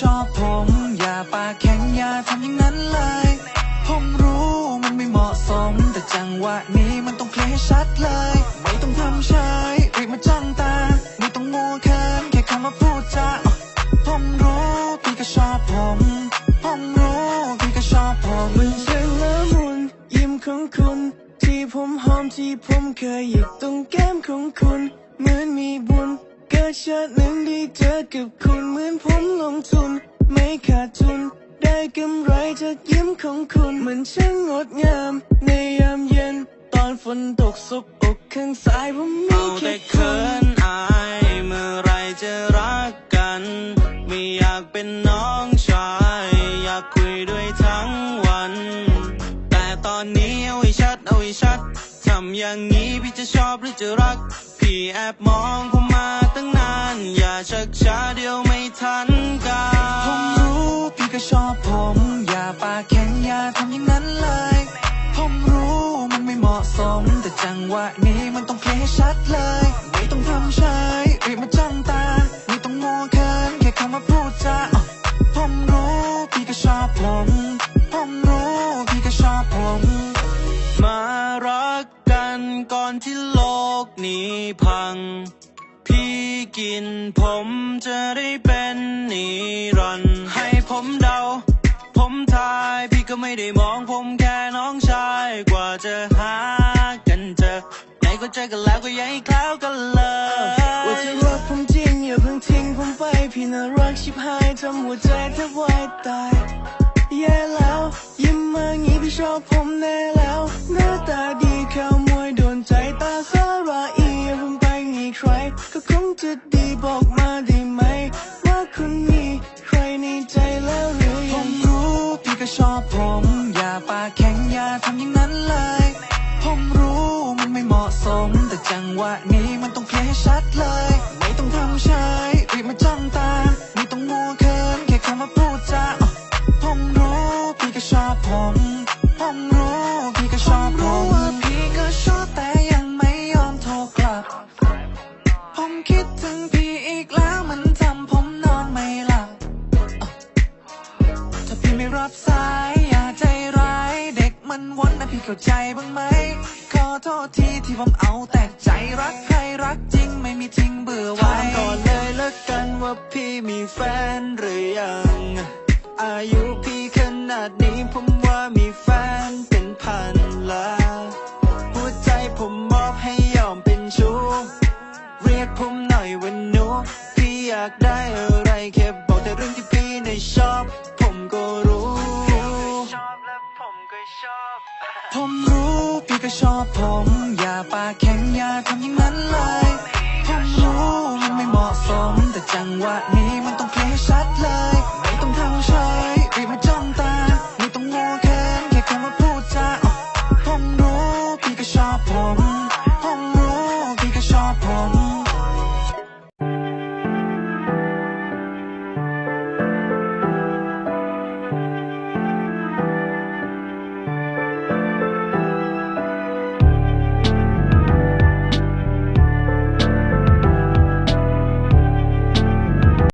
ชอบผม อย่าปากแข็งอย่าทำอย่างนั้นเลย ผมรู้มันไม่เหมาะสม แต่จังหวะนี้มันต้องเคลียร์ให้ชัดเลย ไม่ต้องทำชายรีบมาจ้องตา ไม่ต้องมัวเคินแค่คำว่าพูดจาอะผมรู้พี่ก็ชอบผม ผมรู้พี่ก็ชอบผมมันช่างละมุนยิ้มของคุณ ที่ผมหอมที่ผมเคยหยิกตรงแก้มของคุณ เหมือนมีบุญ เกิดชาติหนึ่งได้เจอกับคุณเหมือนผมลงทุน ไม่ขาดทุน ได้กำไรจากยิ้มของคุณมันช่างงดงาม ในยามเย็น ตอนฝนตกซบอกข้างซ้ายผมมีเอาแค่แต่คุเขิณนอายเมื่อไรจะรักกัน ไม่อยากเป็นน้องชาย อยากคุยด้วยทั้งวัน แต่ตอนนี้เอาให้ชัดเอาให้ชัดทำอย่างนี้พี่จะชอบหรือจะรัก พี่แอบมองผมมาตั้งนาน อย่าชักช้าเดี๋ยวไม่ทันกัผมรู้พี่ก็ชอบผม อย่าปากแข็งอย่าทำอย่างนั้นเลย ผมรู้มันไม่เหมาะสม แต่จังหวะนี้มันต้องเคลียร์ให้ชัดเลย ไม่ต้องทำชายรีบมาจ้องตา ไม่ต้องมัวเคินแค่คำว่าพูดจาผมรู้พี่ก็ชอบผม ก่อนที่โลกนี้พัง พี่กินผมจะได้เป็นนิรันดร์ให้ผมเดา ผมทายพี่ก็ไม่ได้มองผมแค่น้องชายกว่าจะหากันเจอไหนก็เจอกันแล้วก็ยังให้คล้าวกันเลยว่าจะรักผมจริงอย่าเพิ่งทิ้งผมไปพี่น่ารักชิบหายทำหัวใจแทบวายตาย จะดีบอกมาได้ไหม ว่าคุณมีใครในใจแล้วหรือยังผมรู้พี่ก็ชอบผม อย่าปากแข็งอย่าทำอย่างนั้นเลย ผมรู้มันไม่เหมาะสม แต่จังหวะนี้มันต้องเคลียร์ให้ชัดเลย ไม่ต้องทำชายรีบมาจ้องตา ไม่ต้องมัวเคินแค่คำว่าพูดจาอะผมรู้พี่ก็ชอบผม ผมรู้ คิดถึงพี่อีกแล้วมันทำผมนอนไม่หลับถ้าพี่ไม่รับสายอย่าใจร้าย เด็กมันวนนะพี่เข้าใจบ้างไหม ขอโทษทีที่ผมเอาแต่ใจรักใครรักจริงไม่มีทิ้งเบื่อไว้ ถามก่อนเลยละกันว่าพี่มีแฟนหรือยัง อายุพี่ อยากได้อะไรแค่บอกแต่เรื่องที่พี่ในชอบ ผมก็รู้ชอบและผมก็ชอบผมรู้พี่ก็ชอบผม อย่าปากแข็งอย่าทำอย่างนั้นเลย ผมรู้มันไม่เหมาะสม แต่จังหวะนี้มันต้องเพลงชัดเลย ไม่ต้องทำเฉยรีบมาจ้องตา